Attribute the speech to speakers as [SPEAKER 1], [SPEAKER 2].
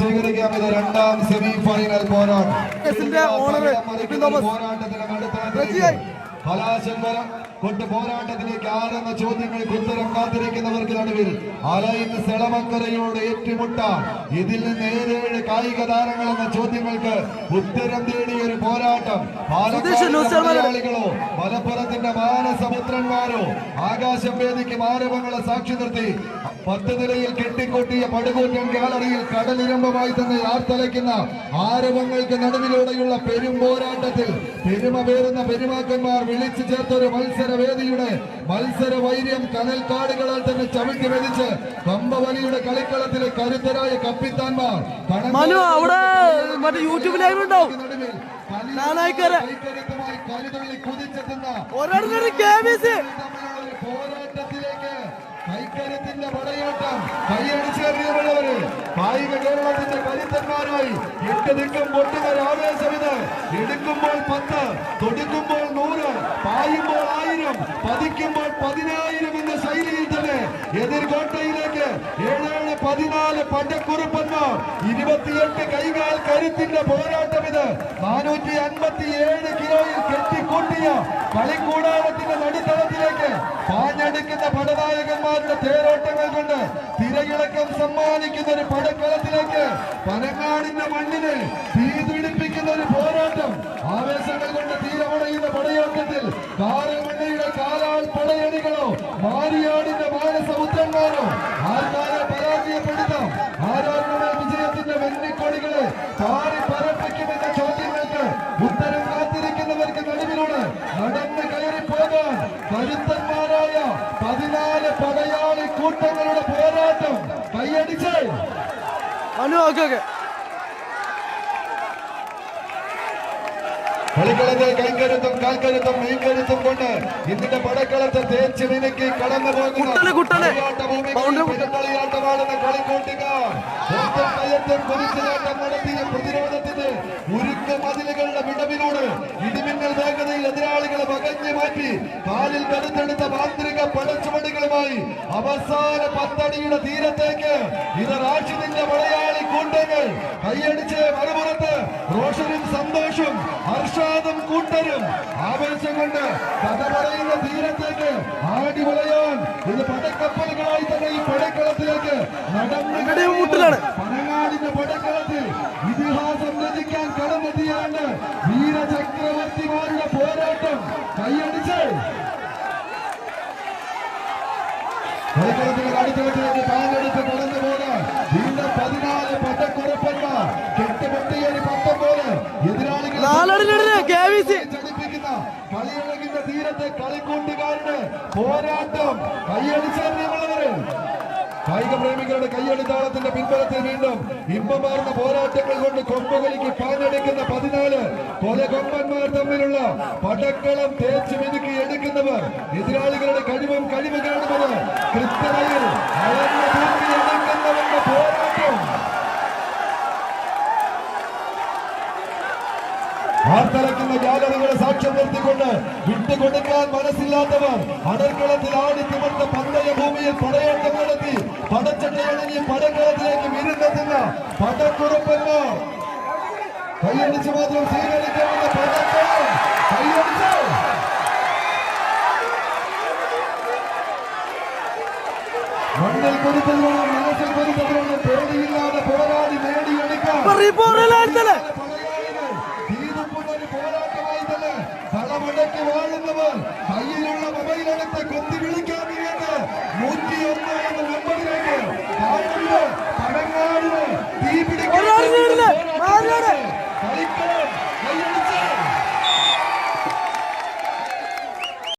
[SPEAKER 1] സ്വീകരിക്കാം ഇത് രണ്ടാം സെമി ഫൈനൽ പോരാട്ടം. പോരാട്ടത്തിന്
[SPEAKER 2] റജിയായി.
[SPEAKER 1] കലാശങ്കരം കൊണ്ട് പോരാട്ടത്തിലേക്ക് ആരെന്ന ചോദ്യങ്ങൾക്ക് ഉത്തരം കാത്തിരിക്കുന്നവർക്ക് നടുവിൽ അലയിന്ന് സെളമക്കരയോട് ഏറ്റുമുട്ട ഇതിൽ നിന്ന് ഏഴേഴ് കായിക താരങ്ങൾ എന്ന ചോദ്യങ്ങൾക്ക് ഉത്തരം തേടിയ ഒരു പോരാട്ടം. മലയാളികളോ മലപ്പുറത്തിന്റെ മാനസപുത്രന്മാരോ ആകാശം വേദിക്ക് മാനവങ്ങളെ സാക്ഷി നിർത്തി പത്ത് നിലയിൽ കെട്ടിക്കൊട്ടിയ പടുകൂറ്റൻ ഗാലറിയിൽ കടലിരമ്പമായി തന്നെ ആർത്തലയ്ക്കുന്ന ആരവങ്ങൾക്ക് നടുവിലൂടെയുള്ള പെരും പോരാട്ടത്തിൽ പെരുമ പേരുന്ന പെരുമാക്കന്മാർ വിളിച്ചു ചേർത്തൊരു മത്സര വേദിയുടെ മത്സര വൈര്യം കനൽക്കാടുകളാൽ തന്നെ ചവിട്ടി വലിച്ച് കമ്പവലിയുടെ കളിക്കളത്തിലെ കരുത്തരായ കപ്പിത്താൻമാർ
[SPEAKER 2] മനു അവിടെ മറ്റേ യൂട്യൂബ് ലൈവ് ഉണ്ടാവും.
[SPEAKER 1] പോരാട്ടത്തിലേക്ക് കൈക്കരുത്തിന്റെ പടയോട്ടം കൈയടിച്ചേറിയവരവര്. കായിക കേരളത്തിന്റെ കരുത്തന്മാരായി. എട്ട് എടുക്കുമ്പോൾ പത്ത് തൊടുക്കുമ്പോൾ നൂറ് പായുമ്പോൾ പതിനായിരം എന്ന ശൈലിയിൽ തന്നെ എതിർകോട്ടയിലേക്ക് ഏഴേഴ് പതിനാല് പണ്ടക്കുറുപ്പന്മാർ. ഇരുപത്തിയെട്ട് കൈകാൽ കരുത്തിന്റെ പോരാട്ടം ഇത്. നാനൂറ്റി അൻപത്തി ഏഴ് കിലോയിൽ കെട്ടിക്കൂട്ടിയ കളിക്കൂടാരത്തിന്റെ നടുത്തളത്തിലേക്ക് പാഞ്ഞെടുക്കുന്ന പടനായകന്മാരുടെ തേരോട്ടങ്ങൾ കൊണ്ട് തിരയിളക്കം സമ്മാനിക്കുന്ന ഒരു പടക്കളത്തിലേക്ക് പനങ്ങാടിന്റെ മണ്ണിനെ മാരിയാടിന്റെ മാനസമുദ്രന്മാരോ ആർക്കാരെ പരാജയപ്പെടുത്താം. ആരാരുടെ വിജയത്തിന്റെ വെന്നിക്കൊടികളെ താറി പരപ്പിക്കുമെന്ന ചോദ്യങ്ങൾക്ക് ഉത്തരം കാത്തിരിക്കുന്നവർക്ക് നടുവിലൂടെ നടന്ന് കയറി പോകാൻ കരുത്തന്മാരായ പതിനാല് പടയാളി കൂട്ടങ്ങളുടെ പോരാട്ടം കൈയടിച്ച്.
[SPEAKER 2] Anu okay okay.
[SPEAKER 1] കളിക്കളത്തെ കൈകരുത്തും കാൽക്കരുത്തും മീൻകരുത്തും കൊണ്ട് ഇതിന്റെ പടക്കളത്തെ തേച്ച് മിനുക്കി കടന്നു
[SPEAKER 2] പോകുന്ന.
[SPEAKER 1] കളിയാട്ടമാണെന്ന് കളിക്കൂട്ടുകാർ ഒത്തും കയ്യത്തും കുതിച്ചുചാട്ടം നടത്തിയ പ്രതിരോധത്തിന്റെ ഉരുക്ക മതിലുകളുടെ വിടവിലൂടെ ഇടിമിന്നൽ വേഗതയിൽ എതിരാളികളെ വകഞ്ഞു മാറ്റി കാലിൽ കരുത്തെടുത്ത മാന്ത്രിക പടച്ചുപടികളുമായി അവസാന പത്തടിയുടെ തീരത്തേക്ക് ഇത് റാഷിദിന്റെ മലയാളി കൂട്ടങ്ങൾ കൈയടിച്ച് മറുപുറത്ത് റോഷനും സന്തോഷും ഹർഷാദും കൂട്ടരും. ആവേശം കൊണ്ട് കഥ പറയുന്ന തീരത്തേക്ക് ആടി വളയാൻ ഇത് പടക്കപ്പലുകളായി തന്നെ ഈ പടക്കളത്തിലേക്ക് നടന്നു. പനങ്ങാടിന്റെ പടക്കളത്തിൽ ഇതിഹാസം രചിക്കാൻ കടന്നെത്തിയാണ് വീരചക്രവർത്തിമാരുടെ പോരാട്ടം. കൈയടിച്ച്. പടക്കളത്തിലേക്ക് അടിത്തളത്തിലേക്ക് പാലെടുത്ത് കടന്നു കളിയഴകിന്റെ തീരത്തെ കളിക്കൂട്ടുകാരുടെ പോരാട്ടം. കൈയടിച്ചറിയുള്ളവര് കായിക പ്രേമികളുടെ കയ്യടിത്താളത്തിന്റെ പിൻബലത്തിൽ വീണ്ടും ഇമ്പമാർന്ന പോരാട്ടങ്ങൾ കൊണ്ട് കൊമ്പുകളിക്ക് പാഞ്ഞെടുക്കുന്ന പതിനാല് കൊലകൊമ്പന്മാർ തമ്മിലുള്ള പടക്കളം തേച്ച് മിനുക്കി എടുക്കുന്നവർ. എതിരാളികളുടെ കഴിവും കഴിവ് കാണുന്നത് കൃത്യതയിൽ ആർത്തലക്കുന്ന ഗാലറികളെ സാക്ഷ്യം നിർത്തിക്കൊണ്ട് വിട്ടുകൊടുക്കാൻ മനസ്സില്ലാത്തവർ അടർക്കളത്തിൽ ആടി തിമർത്ത പന്തയ ഭൂമിയിൽ പടയോട്ടം നടത്തി പടച്ചട്ടയണങ്ങി പടക്കളത്തിലേക്ക് വിരുന്നെത്തുന്ന പടക്കുറപ്പന്മാർ കൈയടിച്ച് മാത്രം സ്വീകരിക്കാവുന്ന പടക്കം കൈയടിച്ച് മണ്ണിൽ കൊടുത്തതിനുള്ള മനസ്സിൽ കൊടുത്തതിനുള്ള പേടിയില്ലാതെ പോരാടി നേടിയെടുക്കാൻ